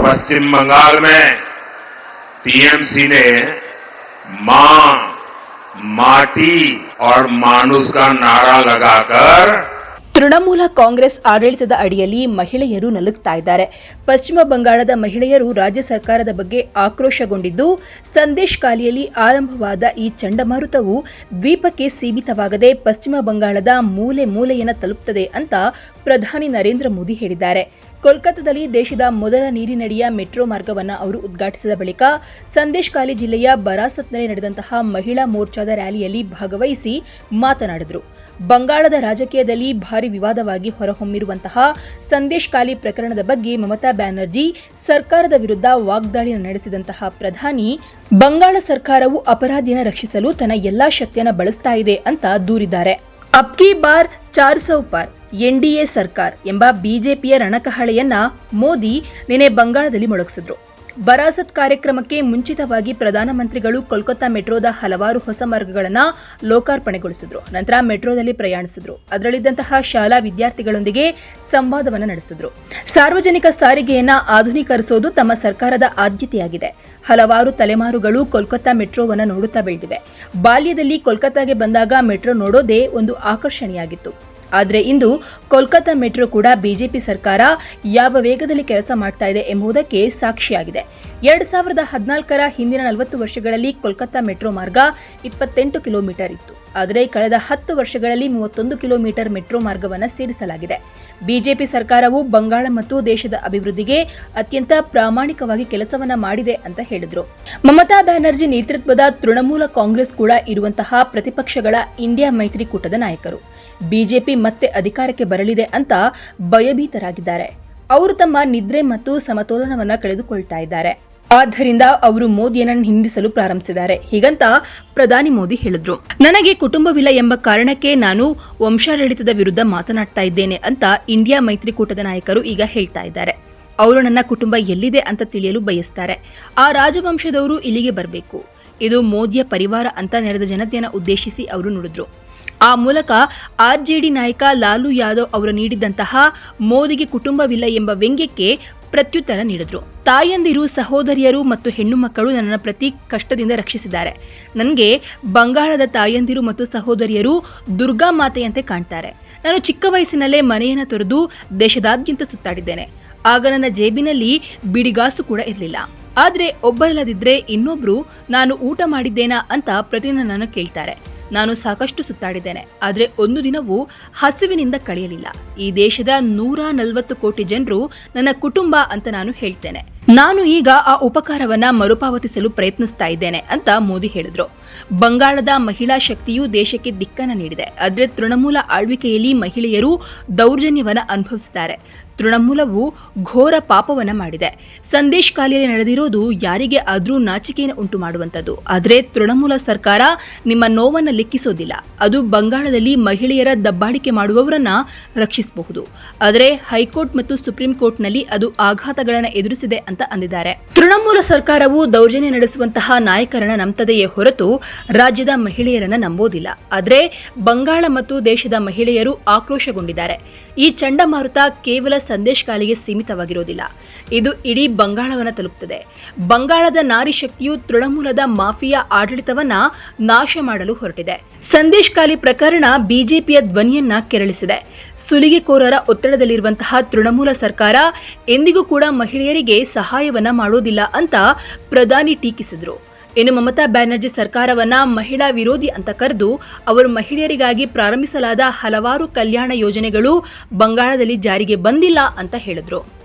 पश्चिम बंगाल में टीएमसी ने मां माटी और मानुष का नारा लगाकर ತೃಣಮೂಲ ಕಾಂಗ್ರೆಸ್ ಆಡಳಿತದ ಅಡಿಯಲ್ಲಿ ಮಹಿಳೆಯರು ನಲುಗ್ತಾ ಇದ್ದಾರೆ ಪಶ್ಚಿಮ ಬಂಗಾಳದ ಮಹಿಳೆಯರು ರಾಜ್ಯ ಸರ್ಕಾರದ ಬಗ್ಗೆ ಆಕ್ರೋಶಗೊಂಡಿದ್ದು ಸಂದೇಶ್ ಕಾಲಿಯಲ್ಲಿ ಆರಂಭವಾದ ಈ ಚಂಡಮಾರುತವು ದ್ವೀಪಕ್ಕೆ ಸೀಮಿತವಾಗದೆ ಪಶ್ಚಿಮ ಬಂಗಾಳದ ಮೂಲೆ ಮೂಲೆಯನ್ನು ತಲುಪುತ್ತದೆ ಅಂತ ಪ್ರಧಾನಿ ನರೇಂದ್ರ ಮೋದಿ ಹೇಳಿದ್ದಾರೆ ಕೋಲ್ಕತ್ತಾದಲ್ಲಿ ದೇಶದ ಮೊದಲ ನೀರಿನಡಿಯ ಮೆಟ್ರೋ ಮಾರ್ಗವನ್ನು ಅವರು ಉದ್ಘಾಟಿಸಿದ ಬಳಿಕ ಸಂದೇಶ್ ಕಾಲಿ ಜಿಲ್ಲೆಯ ಬರಾಸತ್ನಲ್ಲಿ ನಡೆದಂತಹ ಮಹಿಳಾ ಮೋರ್ಚಾದ ರ್ಯಾಲಿಯಲ್ಲಿ ಭಾಗವಹಿಸಿ ಮಾತನಾಡಿದರು. ಬಂಗಾಳದ ರಾಜಕೀಯದಲ್ಲಿ ಭಾರಿ ವಿವಾದವಾಗಿ ಹೊರಹೊಮ್ಮಿರುವಂತಹ ಸಂದೇಶ್ ಕಾಲಿ ಪ್ರಕರಣದ ಬಗ್ಗೆ ಮಮತಾ ಬ್ಯಾನರ್ಜಿ ಸರ್ಕಾರದ ವಿರುದ್ಧ ವಾಗ್ದಾಳಿ ನಡೆಸಿದಂತಹ ಪ್ರಧಾನಿ, ಬಂಗಾಳ ಸರ್ಕಾರವು ಅಪರಾಧಿಯನ್ನು ರಕ್ಷಿಸಲು ತನ್ನ ಎಲ್ಲಾ ಶಕ್ತಿಯನ್ನು ಬಳಸ್ತಾ ಇದೆ ಅಂತ ದೂರಿದ್ದಾರೆ. ಅಬ್ಕಿ ಬಾರ್ ಚಾರ್ ಸೌ ಪಾರ್. ಎನ್ಡಿಎ ಸರ್ಕಾರ್ ಎಂಬ ಬಿಜೆಪಿಯ ರಣಕಹಳೆಯನ್ನ ಮೋದಿ ನಿನ್ನೆ ಬಂಗಾಳದಲ್ಲಿ ಮೊಳಗಿಸಿದ್ರು. ಬರಾಸತ್ ಕಾರ್ಯಕ್ರಮಕ್ಕೆ ಮುಂಚಿತವಾಗಿ ಪ್ರಧಾನಮಂತ್ರಿಗಳು ಕೋಲ್ಕತ್ತಾ ಮೆಟ್ರೋದ ಹಲವಾರು ಹೊಸ ಮಾರ್ಗಗಳನ್ನು ಲೋಕಾರ್ಪಣೆಗೊಳಿಸಿದ್ರು. ನಂತರ ಮೆಟ್ರೋದಲ್ಲಿ ಪ್ರಯಾಣಿಸಿದ್ರು. ಅದರಲ್ಲಿದ್ದಂತಹ ಶಾಲಾ ವಿದ್ಯಾರ್ಥಿಗಳೊಂದಿಗೆ ಸಂವಾದವನ್ನು ನಡೆಸಿದ್ರು. ಸಾರ್ವಜನಿಕ ಸಾರಿಗೆಯನ್ನ ಆಧುನೀಕರಿಸೋದು ತಮ್ಮ ಸರ್ಕಾರದ ಆದ್ಯತೆಯಾಗಿದೆ. ಹಲವಾರು ತಲೆಮಾರುಗಳು ಕೋಲ್ಕತ್ತಾ ಮೆಟ್ರೋವನ್ನು ನೋಡುತ್ತಾ ಬೆಳೆದಿವೆ. ಬಾಲ್ಯದಲ್ಲಿ ಕೋಲ್ಕತ್ತಾಗೆ ಬಂದಾಗ ಮೆಟ್ರೋ ನೋಡೋದೇ ಒಂದು ಆಕರ್ಷಣೆಯಾಗಿತ್ತು. ಆದರೆ ಇಂದು ಕೋಲ್ಕತ್ತಾ ಮೆಟ್ರೋ ಕೂಡ ಬಿಜೆಪಿ ಸರ್ಕಾರ ಯಾವ ವೇಗದಲ್ಲಿ ಕೆಲಸ ಮಾಡ್ತಾ ಇದೆ ಎಂಬುದಕ್ಕೆ ಸಾಕ್ಷಿಯಾಗಿದೆ. ಎರಡ್ ಸಾವಿರದ ಹದಿನಾಲ್ಕರ ಹಿಂದಿನ ನಲವತ್ತು ವರ್ಷಗಳಲ್ಲಿ ಕೋಲ್ಕತ್ತಾ ಮೆಟ್ರೋ ಮಾರ್ಗ ಇಪ್ಪತ್ತೆಂಟು ಕಿಲೋಮೀಟರ್ ಇತ್ತು. ಆದರೆ ಕಳೆದ ಹತ್ತು ವರ್ಷಗಳಲ್ಲಿ ಮೂವತ್ತೊಂದು ಕಿಲೋಮೀಟರ್ ಮೆಟ್ರೋ ಮಾರ್ಗವನ್ನು ಸೇರಿಸಲಾಗಿದೆ. ಬಿಜೆಪಿ ಸರ್ಕಾರವು ಬಂಗಾಳ ಮತ್ತು ದೇಶದ ಅಭಿವೃದ್ಧಿಗೆ ಅತ್ಯಂತ ಪ್ರಾಮಾಣಿಕವಾಗಿ ಕೆಲಸವನ್ನ ಮಾಡಿದೆ ಅಂತ ಹೇಳಿದರು. ಮಮತಾ ಬ್ಯಾನರ್ಜಿ ನೇತೃತ್ವದ ತೃಣಮೂಲ ಕಾಂಗ್ರೆಸ್ ಕೂಡ ಇರುವಂತಹ ಪ್ರತಿಪಕ್ಷಗಳ ಇಂಡಿಯಾ ಮೈತ್ರಿಕೂಟದ ನಾಯಕರು. ಬಿಜೆಪಿ ಮತ್ತೆ ಅಧಿಕಾರಕ್ಕೆ ಬರಲಿದೆ ಅಂತ ಭಯಭೀತರಾಗಿದ್ದಾರೆ. ಅವರು ತಮ್ಮ ನಿದ್ರೆ ಮತ್ತು ಸಮತೋಲನವನ್ನು ಕಳೆದುಕೊಳ್ತಾ ಇದ್ದಾರೆ. ಆದ್ದರಿಂದ ಅವರು ಮೋದಿಯನ್ನ ಹಿಂದಿಸಲು ಪ್ರಾರಂಭಿಸಿದ್ದಾರೆ. ಹೀಗಂತ ಪ್ರಧಾನಿ ಮೋದಿ ಹೇಳಿದ್ರು. ನನಗೆ ಕುಟುಂಬವಿಲ್ಲ ಎಂಬ ಕಾರಣಕ್ಕೆ ನಾನು ವಂಶಾಡಳಿತದ ವಿರುದ್ಧ ಮಾತನಾಡ್ತಾ ಇದ್ದೇನೆ ಅಂತ ಇಂಡಿಯಾ ಮೈತ್ರಿಕೂಟದ ನಾಯಕರು ಈಗ ಹೇಳ್ತಾ ಇದ್ದಾರೆ. ಅವರು ನನ್ನ ಕುಟುಂಬ ಎಲ್ಲಿದೆ ಅಂತ ತಿಳಿಯಲು ಬಯಸ್ತಾರೆ. ಆ ರಾಜವಂಶದವರು ಇಲ್ಲಿಗೆ ಬರಬೇಕು. ಇದು ಮೋದಿಯ ಪರಿವಾರ ಅಂತ ನೆರೆದ ಜನತೆಯನ್ನು ಉದ್ದೇಶಿಸಿ ಅವರು ನುಡಿದ್ರು. ಆ ಮೂಲಕ ಆರ್ಜೆಡಿ ನಾಯಕ ಲಾಲು ಯಾದವ್ ಅವರು ನೀಡಿದಂತಹ ಮೋದಿಗೆ ಕುಟುಂಬವಿಲ್ಲ ಎಂಬ ವ್ಯಂಗ್ಯಕ್ಕೆ ಪ್ರತ್ಯುತ್ತರ ನೀಡಿದ್ರು. ತಾಯಂದಿರು, ಸಹೋದರಿಯರು ಮತ್ತು ಹೆಣ್ಣು ಮಕ್ಕಳು ನನ್ನನ್ನು ಪ್ರತಿ ಕಷ್ಟದಿಂದ ರಕ್ಷಿಸಿದ್ದಾರೆ. ನನಗೆ ಬಂಗಾಳದ ತಾಯಂದಿರು ಮತ್ತು ಸಹೋದರಿಯರು ದುರ್ಗಾ ಮಾತೆಯಂತೆ ಕಾಣ್ತಾರೆ. ನಾನು ಚಿಕ್ಕ ವಯಸ್ಸಿನಲ್ಲೇ ಮನೆಯನ್ನು ತೊರೆದು ದೇಶದಾದ್ಯಂತ ಸುತ್ತಾಡಿದ್ದೇನೆ. ಆಗ ನನ್ನ ಜೇಬಿನಲ್ಲಿ ಬಿಡಿಗಾಸು ಕೂಡ ಇರಲಿಲ್ಲ. ಆದರೆ ಒಬ್ಬರಿಲ್ಲದಿದ್ದರೆ ಇನ್ನೊಬ್ರು, ನಾನು ಊಟ ಮಾಡಿದ್ದೇನಾ? ಅಂತ ಪ್ರತಿದಿನ ನಾನು ಕೇಳ್ತಾರೆ. ನಾನು ಸಾಕಷ್ಟು ಸುತ್ತಾಡಿದ್ದೇನೆ. ಆದರೆ ಒಂದು ದಿನವೂ ಹಸಿವಿನಿಂದ ಕಳೆಯಲಿಲ್ಲ. ಈ ದೇಶದ ನೂರ ನಲವತ್ತು ಕೋಟಿ ಜನರು ನನ್ನ ಕುಟುಂಬ ಅಂತ ನಾನು ಹೇಳ್ತೇನೆ. ನಾನು ಈಗ ಆ ಉಪಕಾರವನ್ನ ಮರುಪಾವತಿಸಲು ಪ್ರಯತ್ನಿಸ್ತಾ ಇದ್ದೇನೆ ಅಂತ ಮೋದಿ ಹೇಳಿದ್ರು. ಬಂಗಾಳದ ಮಹಿಳಾ ಶಕ್ತಿಯು ದೇಶಕ್ಕೆ ದಿಕ್ಕನ್ನ ನೀಡಿದೆ. ಆದರೆ ತೃಣಮೂಲ ಆಳ್ವಿಕೆಯಲ್ಲಿ ಮಹಿಳೆಯರು ದೌರ್ಜನ್ಯವನ್ನು ಅನುಭವಿಸಿದ್ದಾರೆ ತೃಣಮೂಲವು ಘೋರ ಪಾಪವನ್ನ ಮಾಡಿದೆ. ಸಂದೇಶ್ ಕಾಲಿಯಲ್ಲಿ ನಡೆದಿರೋದು ಯಾರಿಗೆ ಆದ್ರೂ ನಾಚಿಕೆಯನ್ನು ಉಂಟು ಮಾಡುವಂಥದ್ದು ಆದರೆ ತೃಣಮೂಲ ಸರ್ಕಾರ ನಿಮ್ಮ ನೋವನ್ನ ಲೆಕ್ಕಿಸೋದಿಲ್ಲ. ಅದು ಬಂಗಾಳದಲ್ಲಿ ಮಹಿಳೆಯರ ದಬ್ಬಾಳಿಕೆ ಮಾಡುವವರನ್ನ ರಕ್ಷಿಸಬಹುದು. ಆದರೆ ಹೈಕೋರ್ಟ್ ಮತ್ತು ಸುಪ್ರೀಂ ಕೋರ್ಟ್ನಲ್ಲಿ ಅದು ಆಘಾತಗಳನ್ನು ಎದುರಿಸಿದೆ ಅಂತ ಅಂದಿದ್ದಾರೆ. ತೃಣಮೂಲ ಸರ್ಕಾರವು ದೌರ್ಜನ್ಯ ನಡೆಸುವಂತಹ ನಾಯಕರನ್ನ ನಂಬುತ್ತದೆಯೇ ಹೊರತು ರಾಜ್ಯದ ಮಹಿಳೆಯರನ್ನ ನಂಬೋದಿಲ್ಲ. ಆದರೆ ಬಂಗಾಳ ಮತ್ತು ದೇಶದ ಮಹಿಳೆಯರು ಆಕ್ರೋಶಗೊಂಡಿದ್ದಾರೆ. ಈ ಚಂಡಮಾರುತ ಕೇವಲ ಸಂದೇಶ್ ಕಾಲಿಗೆ ಸೀಮಿತವಾಗಿರೋದಿಲ್ಲ ಇದು ಇಡೀ ಬಂಗಾಳವನ್ನು ತಲುಪುತ್ತದೆ ಬಂಗಾಳದ ನಾರಿ ಶಕ್ತಿಯು ತೃಣಮೂಲದ ಮಾಫಿಯಾ ಆಡಳಿತವನ್ನ ನಾಶ ಮಾಡಲು ಹೊರಟಿದೆ. ಸಂದೇಶ್ ಕಾಲಿ ಪ್ರಕರಣ ಬಿಜೆಪಿಯ ಧ್ವನಿಯನ್ನ ಕೆರಳಿಸಿದೆ. ಸುಲಿಗೆಕೋರರ ಒತ್ತಡದಲ್ಲಿರುವಂತಹ ತೃಣಮೂಲ ಸರ್ಕಾರ ಎಂದಿಗೂ ಕೂಡ ಮಹಿಳೆಯರಿಗೆ ಸಹಾಯವನ್ನ ಮಾಡೋದಿಲ್ಲ ಅಂತ ಪ್ರಧಾನಿ ಟೀಕಿಸಿದ್ರು. ಇನ್ನು ಮಮತಾ ಬ್ಯಾನರ್ಜಿ ಸರ್ಕಾರವನ್ನ ಮಹಿಳಾ ವಿರೋಧಿ ಅಂತ ಕರೆದು ಅವರು ಮಹಿಳೆಯರಿಗಾಗಿ ಪ್ರಾರಂಭಿಸಲಾದ ಹಲವಾರು ಕಲ್ಯಾಣ ಯೋಜನೆಗಳು ಬಂಗಾಳದಲ್ಲಿ ಜಾರಿಗೆ ಬಂದಿಲ್ಲ ಅಂತ ಹೇಳಿದ್ರು.